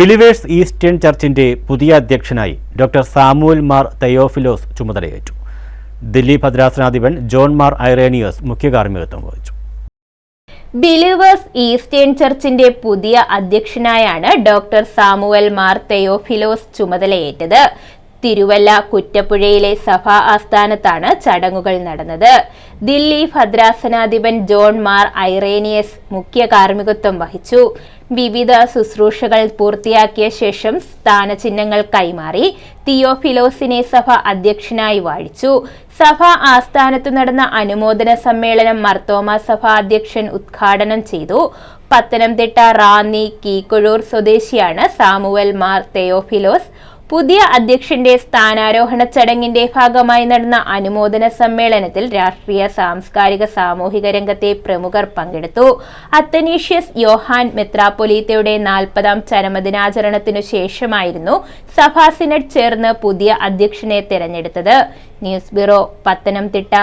Believers eastern ചർച്ചിന്റെ പുതിയ അധ്യക്ഷനായി ഡോക്ടർ സാമുവൽ മാർ തയോഫിലോസ് ചുമതലയേറ്റു. ദില്ലി ഭദ്രാസനാധിപൻ ജോൺ മാർ ഐറേനിയസ് മുഖ്യ കാർമ്മികത്വം വഹിച്ചു. ബിലീവേഴ്സ് ഈസ്റ്റേൺ ചർച്ചിന്റെ പുതിയ അധ്യക്ഷനായാണ് ഡോക്ടർ സാമുവൽ മാർ തെയോഫിലോസ് ചുമതലയേറ്റത്. തിരുവല്ല കുറ്റപ്പുഴയിലെ സഭാ ആസ്ഥാനത്താണ് ചടങ്ങുകൾ നടന്നത്. ദില്ലി ഭദ്രാസനാധിപൻ ജോൺ മാർ ഐറേനിയസ് മുഖ്യ കാർമ്മികത്വം വഹിച്ചു. വിവിധ ശുശ്രൂഷകൾ പൂർത്തിയാക്കിയ ശേഷം സ്ഥാനചിഹ്നങ്ങൾ കൈമാറി തിയോഫിലോസിനെ സഭ അധ്യക്ഷനായി വാഴിച്ചു. സഭ ആസ്ഥാനത്ത് നടന്ന അനുമോദന സമ്മേളനം മർത്തോമ സഭാ അധ്യക്ഷൻ ഉദ്ഘാടനം ചെയ്തു. പത്തനംതിട്ട റാന്നി കീക്കുഴൂർ സ്വദേശിയാണ് സാമുവൽ മാർ തെയോഫിലോസ്. പുതിയ അധ്യക്ഷന്റെ സ്ഥാനാരോഹണ ചടങ്ങിന്റെ ഭാഗമായി നടന്ന അനുമോദന സമ്മേളനത്തിൽ രാഷ്ട്രീയ സാംസ്കാരിക സാമൂഹിക രംഗത്തെ പ്രമുഖർ പങ്കെടുത്തു. അത്തനീഷ്യസ് യോഹാൻ മെത്രാപ്പൊലീത്തയുടെ നാൽപ്പതാം ചരമദിനാചരണത്തിനു ശേഷമായിരുന്നു സഭാ ചേർന്ന് പുതിയ അധ്യക്ഷനെ തെരഞ്ഞെടുത്തത്. News bureau Pathanamthitta.